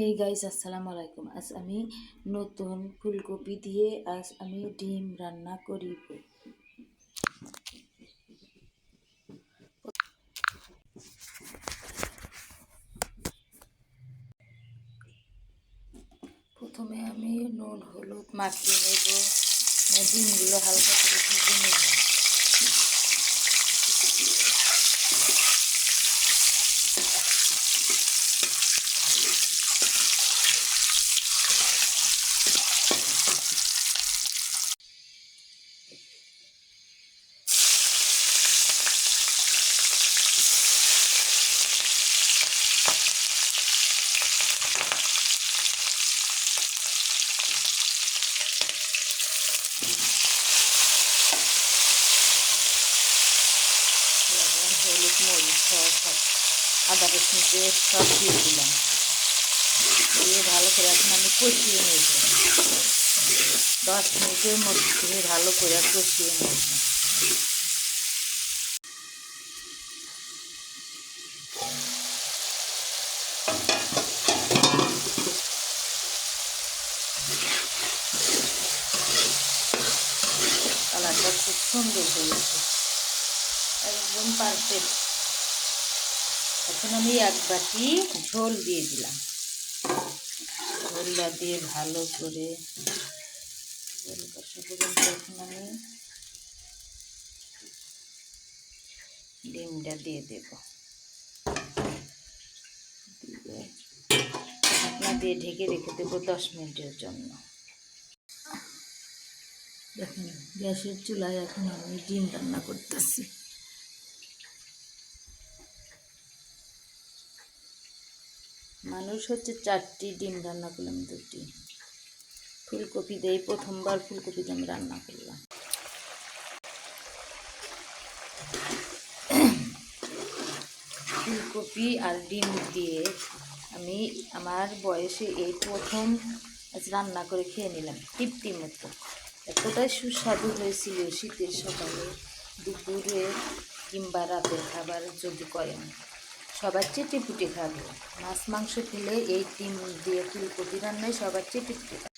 এই গাইস আসসালামু আলাইকুম আজ আমি নতুন ফুলকপি দিয়ে আজ আমি ডিম রান্না করিব। প্রথমে আমি নুন, হলুদ মাখিয়ে নেব। ডিমগুলো হালকা করে ভেজে নেব। হলুদ মরিচ সব সব আদা রসুন পেস্ট সব দিয়ে দিলাম। দিয়ে ভালো করে এখন আমি কষিয়ে নেব। দশ মিনিটের মধ্যে ভালো করে কষিয়ে নেব। কালারটা খুব সুন্দর হয়েছে। একদম পারফেক্ট এখন আমি এক বাটি ঝোল দিয়ে দিলাম। ঝোলটা দিয়ে ভালো করে এখন আমি। ডিমটা দিয়ে দেব। ঢাকনা দিয়ে ঢেকে রেখে দেবো দশ মিনিটের জন্য। দেখেন, গ্যাসের চুলায় এখন আমি ডিম রান্না করতেছি। মানুষ হচ্ছে চারটি ডিম রান্না করলাম, দুটি। ফুলকপি দিয়ে প্রথমবার ফুলকপি দিয়ে আমি রান্না করলাম। ফুলকপি আর ডিম দিয়ে আমি আমার বয়সে এই প্রথম রান্না করে খেয়ে নিলাম, তৃপ্তি মতো। এতটাই সুস্বাদু হয়েছিল শীতের সকালে, দুপুরে কিংবা রাতের খাবার যদি করেন। সবার চেয়ে টিপুটি খাবে। মাছ, মাংস খেলে এই ডিম দিয়ে ফুলকপি রান্নায় সবার চেয়ে টিপুটি